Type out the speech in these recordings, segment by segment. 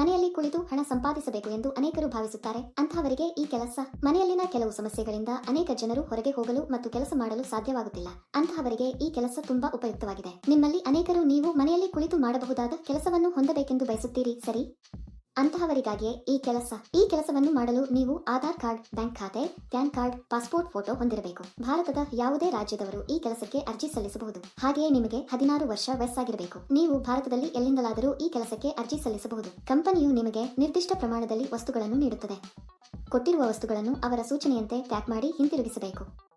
ಮನೆಯಲ್ಲಿ ಕುಳಿತು ಹಣ ಸಂಪಾದಿಸಬೇಕು ಎಂದು ಅನೇಕರು ಭಾವಿಸುತ್ತಾರೆ. ಅಂತಹವರಿಗೆ ಈ ಕೆಲಸ, ಮನೆಯಲ್ಲಿನ ಕೆಲವು ಸಮಸ್ಯೆಗಳಿಂದ ಅನೇಕ ಜನರು ಹೊರಗೆ ಹೋಗಲು ಮತ್ತು ಕೆಲಸ ಮಾಡಲು ಸಾಧ್ಯವಾಗುತ್ತಿಲ್ಲ. ಅಂತಹವರಿಗೆ ಈ ಕೆಲಸ ತುಂಬಾ ಉಪಯುಕ್ತವಾಗಿದೆ. ನಿಮ್ಮಲ್ಲಿ ಅನೇಕರು ನೀವು ಮನೆಯಲ್ಲಿ ಕುಳಿತು ಮಾಡಬಹುದಾದ ಕೆಲಸವನ್ನು ಹೊಂದಬೇಕೆಂದು ಬಯಸುತ್ತೀರಿ, ಸರಿ? ಅಂತಹವರಿಗಾಗಿಯೇ ಈ ಕೆಲಸ, ಈ ಕೆಲಸವನ್ನು ಮಾಡಲು ನೀವು ಆಧಾರ್ ಕಾರ್ಡ್, ಬ್ಯಾಂಕ್ ಖಾತೆ, ಪ್ಯಾನ್ ಕಾರ್ಡ್, ಪಾಸ್ಪೋರ್ಟ್ ಫೋಟೋ ಹೊಂದಿರಬೇಕು. ಭಾರತದ ಯಾವುದೇ ರಾಜ್ಯದವರು ಈ ಕೆಲಸಕ್ಕೆ ಅರ್ಜಿ ಸಲ್ಲಿಸಬಹುದು. ಹಾಗೆಯೇ ನಿಮಗೆ ಹದಿನಾರು ವರ್ಷ ವಯಸ್ಸಾಗಿರಬೇಕು. ನೀವು ಭಾರತದಲ್ಲಿ ಎಲ್ಲಿಂದಲಾದರೂ ಈ ಕೆಲಸಕ್ಕೆ ಅರ್ಜಿ ಸಲ್ಲಿಸಬಹುದು. ಕಂಪನಿಯು ನಿಮಗೆ ನಿರ್ದಿಷ್ಟ ಪ್ರಮಾಣದಲ್ಲಿ ವಸ್ತುಗಳನ್ನು ನೀಡುತ್ತದೆ. ಕೊಟ್ಟಿರುವ ವಸ್ತುಗಳನ್ನು ಅವರ ಸೂಚನೆಯಂತೆ ಪ್ಯಾಕ್ ಮಾಡಿ ಹಿಂತಿರುಗಿಸಬೇಕು.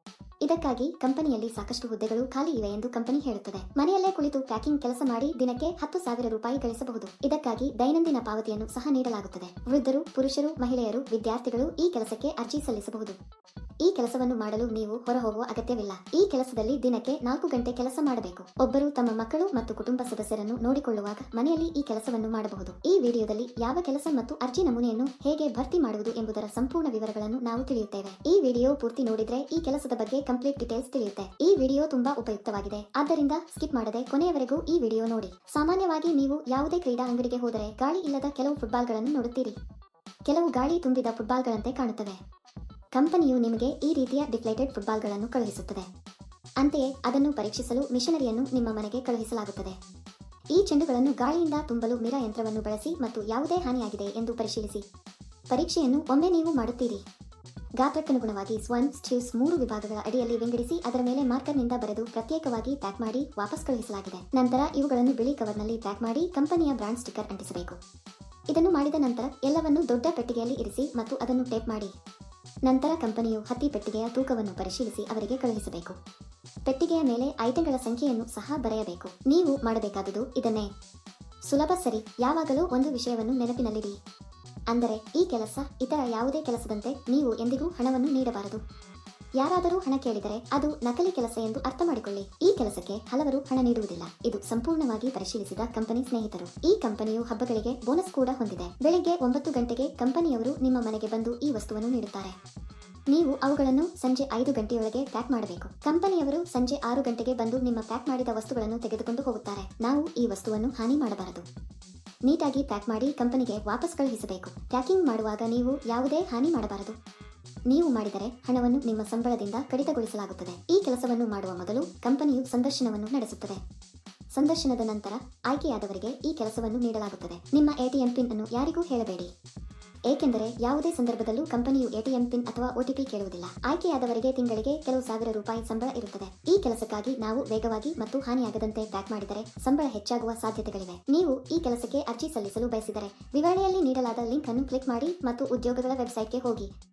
ಇದಕ್ಕಾಗಿ ಕಂಪನಿಯಲ್ಲಿ ಸಾಕಷ್ಟು ಹುದ್ದೆಗಳು ಖಾಲಿ ಇವೆ ಎಂದು ಕಂಪನಿ ಹೇಳುತ್ತದೆ. ಮನೆಯಲ್ಲೇ ಕುಳಿತು ಪ್ಯಾಕಿಂಗ್ ಕೆಲಸ ಮಾಡಿ ದಿನಕ್ಕೆ ಹತ್ತು ಸಾವಿರ ರೂಪಾಯಿ ಗಳಿಸಬಹುದು. ಇದಕ್ಕಾಗಿ ದೈನಂದಿನ ಪಾವತಿಯನ್ನು ಸಹ ನೀಡಲಾಗುತ್ತದೆ. ವೃದ್ಧರು, ಪುರುಷರು, ಮಹಿಳೆಯರು, ವಿದ್ಯಾರ್ಥಿಗಳು ಈ ಕೆಲಸಕ್ಕೆ ಅರ್ಜಿ ಸಲ್ಲಿಸಬಹುದು. ಈ ಕೆಲಸವನ್ನು ಮಾಡಲು ನೀವು ಹೊರ ಹೋಗುವ ಅಗತ್ಯವಿಲ್ಲ. ಈ ಕೆಲಸದಲ್ಲಿ ದಿನಕ್ಕೆ ನಾಲ್ಕು ಗಂಟೆ ಕೆಲಸ ಮಾಡಬೇಕು. ಒಬ್ಬರು ತಮ್ಮ ಮಕ್ಕಳು ಮತ್ತು ಕುಟುಂಬ ಸದಸ್ಯರನ್ನು ನೋಡಿಕೊಳ್ಳುವಾಗ ಮನೆಯಲ್ಲಿ ಈ ಕೆಲಸವನ್ನು ಮಾಡಬಹುದು. ಈ ವಿಡಿಯೋದಲ್ಲಿ ಯಾವ ಕೆಲಸ ಮತ್ತು ಅರ್ಜಿ ನಮೂನೆಯನ್ನು ಹೇಗೆ ಭರ್ತಿ ಮಾಡುವುದು ಎಂಬುದರ ಸಂಪೂರ್ಣ ವಿವರಗಳನ್ನು ನಾವು ತಿಳಿಯುತ್ತೇವೆ. ಈ ವಿಡಿಯೋ ಪೂರ್ತಿ ನೋಡಿದ್ರೆ ಈ ಕೆಲಸದ ಬಗ್ಗೆ ಕಂಪ್ಲೀಟ್ ಡೀಟೇಲ್ಸ್ ತಿಳಿಯುತ್ತೆ. ಈ ವಿಡಿಯೋ ತುಂಬಾ ಉಪಯುಕ್ತವಾಗಿದೆ. ಆದ್ದರಿಂದ ಸ್ಕಿಪ್ ಮಾಡದೆ ಕೊನೆಯವರೆಗೂ ಈ ವಿಡಿಯೋ ನೋಡಿ. ಸಾಮಾನ್ಯವಾಗಿ ನೀವು ಯಾವುದೇ ಕ್ರೀಡಾ ಅಂಗಡಿಗೆ ಹೋದರೆ ಗಾಳಿ ಇಲ್ಲದ ಕೆಲವು ಫುಟ್ಬಾಲ್ಗಳನ್ನು ನೋಡುತ್ತೀರಿ. ಕೆಲವು ಗಾಳಿ ತುಂಬಿದ ಫುಟ್ಬಾಲ್ಗಳಂತೆ ಕಾಣುತ್ತವೆ. ಕಂಪನಿಯು ನಿಮಗೆ ಈ ರೀತಿಯ ಡಿಫ್ಲೇಟೆಡ್ ಫುಟ್ಬಾಲ್ಗಳನ್ನು ಕಳುಹಿಸುತ್ತದೆ. ಅಂತೆಯೇ ಅದನ್ನು ಪರೀಕ್ಷಿಸಲು ಮಿಷನರಿಯನ್ನು ನಿಮ್ಮ ಮನೆಗೆ ಕಳುಹಿಸಲಾಗುತ್ತದೆ. ಈ ಚೆಂಡುಗಳನ್ನು ಗಾಳಿಯಿಂದ ತುಂಬಲು ಮಿರ ಯಂತ್ರವನ್ನು ಬಳಸಿ ಮತ್ತು ಯಾವುದೇ ಹಾನಿಯಾಗಿದೆ ಎಂದು ಪರಿಶೀಲಿಸಿ. ಪರೀಕ್ಷೆಯನ್ನು ಒಮ್ಮೆ ನೀವು ಮಾಡುತ್ತೀರಿ. ಗಾತ್ರಕ್ಕನುಗುಣವಾಗಿ ಸ್ವನ್ ಸ್ಟ್ಯೂಸ್ ಮೂರು ವಿಭಾಗಗಳ ಅಡಿಯಲ್ಲಿ ವಿಂಗಡಿಸಿ ಅದರ ಮೇಲೆ ಮಾರ್ಕರ್ನಿಂದ ಬರೆದು ಪ್ರತ್ಯೇಕವಾಗಿ ಪ್ಯಾಕ್ ಮಾಡಿ ವಾಪಸ್ ಕಳುಹಿಸಲಾಗಿದೆ. ನಂತರ ಇವುಗಳನ್ನು ಬಿಳಿ ಕವರ್ನಲ್ಲಿ ಪ್ಯಾಕ್ ಮಾಡಿ ಕಂಪನಿಯ ಬ್ರಾಂಡ್ ಸ್ಟಿಕ್ಕರ್ ಅಂಟಿಸಬೇಕು. ಇದನ್ನು ಮಾಡಿದ ನಂತರ ಎಲ್ಲವನ್ನು ದೊಡ್ಡ ಪೆಟ್ಟಿಗೆಯಲ್ಲಿ ಇರಿಸಿ ಮತ್ತು ಅದನ್ನು ಟೇಪ್ ಮಾಡಿ. ನಂತರ ಕಂಪನಿಯು ಹತ್ತಿ ಪೆಟ್ಟಿಗೆಯ ತೂಕವನ್ನು ಪರಿಶೀಲಿಸಿ ಅವರಿಗೆ ಕಳುಹಿಸಬೇಕು. ಪೆಟ್ಟಿಗೆಯ ಮೇಲೆ ಐಟಂಗಳ ಸಂಖ್ಯೆಯನ್ನು ಸಹ ಬರೆಯಬೇಕು. ನೀವು ಮಾಡಬೇಕಾದುದು ಇದನ್ನೇ. ಸುಲಭ ಸರಿ, ಯಾವಾಗಲೂ ಒಂದು ವಿಷಯವನ್ನು ನೆನಪಿನಲ್ಲಿಡಿ. ಅಂದರೆ, ಈ ಕೆಲಸ ಇತರ ಯಾವುದೇ ಕೆಲಸದಂತೆ ನೀವು ಎಂದಿಗೂ ಹಣವನ್ನು ನೀಡಬಾರದು. ಯಾರಾದರೂ ಹಣ ಕೇಳಿದರೆ ಅದು ನಕಲಿ ಕೆಲಸ ಎಂದು ಅರ್ಥ ಮಾಡಿಕೊಳ್ಳಿ. ಈ ಕೆಲಸಕ್ಕೆ ಹಲವರು ಹಣ ನೀಡುವುದಿಲ್ಲ. ಇದು ಸಂಪೂರ್ಣವಾಗಿ ಪರಿಶೀಲಿಸಿದ ಕಂಪನಿ ಸ್ನೇಹಿತರು. ಈ ಕಂಪನಿಯು ಹಬ್ಬಗಳಿಗೆ ಬೋನಸ್ ಕೂಡ ಹೊಂದಿದೆ. ಬೆಳಿಗ್ಗೆ ಒಂಬತ್ತು ಗಂಟೆಗೆ ಕಂಪನಿಯವರು ನಿಮ್ಮ ಮನೆಗೆ ಬಂದು ಈ ವಸ್ತುವನ್ನು ನೀಡುತ್ತಾರೆ. ನೀವು ಅವುಗಳನ್ನು ಸಂಜೆ ಐದು ಗಂಟೆಯೊಳಗೆ ಪ್ಯಾಕ್ ಮಾಡಬೇಕು. ಕಂಪನಿಯವರು ಸಂಜೆ ಆರು ಗಂಟೆಗೆ ಬಂದು ನಿಮ್ಮ ಪ್ಯಾಕ್ ಮಾಡಿದ ವಸ್ತುಗಳನ್ನು ತೆಗೆದುಕೊಂಡು ಹೋಗುತ್ತಾರೆ. ನಾವು ಈ ವಸ್ತುವನ್ನು ಹಾನಿ ಮಾಡಬಾರದು. ನೀಟಾಗಿ ಪ್ಯಾಕ್ ಮಾಡಿ ಕಂಪನಿಗೆ ವಾಪಸ್ ಕಳುಹಿಸಬೇಕು. ಪ್ಯಾಕಿಂಗ್ ಮಾಡುವಾಗ ನೀವು ಯಾವುದೇ ಹಾನಿ ಮಾಡಬಾರದು. ನೀವು ಮಾಡಿದರೆ ಹಣವನ್ನು ನಿಮ್ಮ ಸಂಬಳದಿಂದ ಕಡಿತಗೊಳಿಸಲಾಗುತ್ತದೆ. ಈ ಕೆಲಸವನ್ನು ಮಾಡುವ ಮೊದಲು ಕಂಪನಿಯು ಸಂದರ್ಶನವನ್ನು ನಡೆಸುತ್ತದೆ. ಸಂದರ್ಶನದ ನಂತರ ಆಯ್ಕೆಯಾದವರಿಗೆ ಈ ಕೆಲಸವನ್ನು ನೀಡಲಾಗುತ್ತದೆ. ನಿಮ್ಮ ಎಟಿಎಂ ಪಿನ್ ಅನ್ನು ಯಾರಿಗೂ ಹೇಳಬೇಡಿ. ಏಕೆಂದರೆ ಯಾವುದೇ ಸಂದರ್ಭದಲ್ಲೂ ಕಂಪನಿಯು ಎಟಿಎಂ ಪಿನ್ ಅಥವಾ ಒಟಿಪಿ ಕೇಳುವುದಿಲ್ಲ. ಆಯ್ಕೆಯಾದವರಿಗೆ ತಿಂಗಳಿಗೆ ಕೆಲವು ಸಾವಿರ ರೂಪಾಯಿ ಸಂಬಳ ಇರುತ್ತದೆ. ಈ ಕೆಲಸಕ್ಕಾಗಿ ನಾವು ವೇಗವಾಗಿ ಮತ್ತು ಹಾನಿಯಾಗದಂತೆ ಪ್ಯಾಕ್ ಮಾಡಿದರೆ ಸಂಬಳ ಹೆಚ್ಚಾಗುವ ಸಾಧ್ಯತೆಗಳಿವೆ. ನೀವು ಈ ಕೆಲಸಕ್ಕೆ ಅರ್ಜಿ ಸಲ್ಲಿಸಲು ಬಯಸಿದರೆ ವಿವರಣೆಯಲ್ಲಿ ನೀಡಲಾದ ಲಿಂಕ್ ಅನ್ನು ಕ್ಲಿಕ್ ಮಾಡಿ ಮತ್ತು ಉದ್ಯೋಗಗಳ ವೆಬ್ಸೈಟ್ಗೆ ಹೋಗಿ.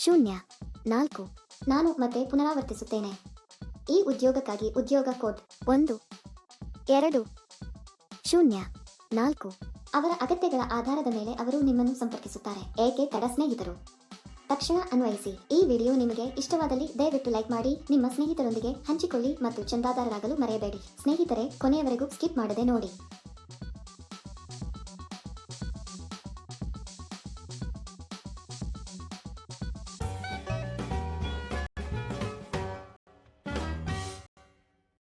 ಶೂನ್ಯ, ನಾಲ್ಕು, ನಾನು ಮತ್ತೆ ಪುನರಾವರ್ತಿಸುತ್ತೇನೆ. ಈ ಉದ್ಯೋಗಕ್ಕಾಗಿ ಉದ್ಯೋಗ ಕೋಡ್ ಒಂದು, ಎರಡು, ಶೂನ್ಯ, ನಾಲ್ಕು ಅವರ ಅಗತ್ಯಗಳ ಆಧಾರದ ಮೇಲೆ ಅವರು ನಿಮ್ಮನ್ನು ಸಂಪರ್ಕಿಸುತ್ತಾರೆ. ಏಕೆ ತಡ ಸ್ನೇಹಿತರು? ತಕ್ಷಣ ಅನ್ವಯಿಸಿ. ಈ ವಿಡಿಯೋ ನಿಮಗೆ ಇಷ್ಟವಾದಲ್ಲಿ ದಯವಿಟ್ಟು ಲೈಕ್ ಮಾಡಿ, ನಿಮ್ಮ ಸ್ನೇಹಿತರೊಂದಿಗೆ ಹಂಚಿಕೊಳ್ಳಿ ಮತ್ತು ಚಂದಾದಾರರಾಗಲು ಮರೆಯಬೇಡಿ. ಸ್ನೇಹಿತರೆ, ಕೊನೆಯವರೆಗೂ ಸ್ಕಿಪ್ ಮಾಡದೆ ನೋಡಿ.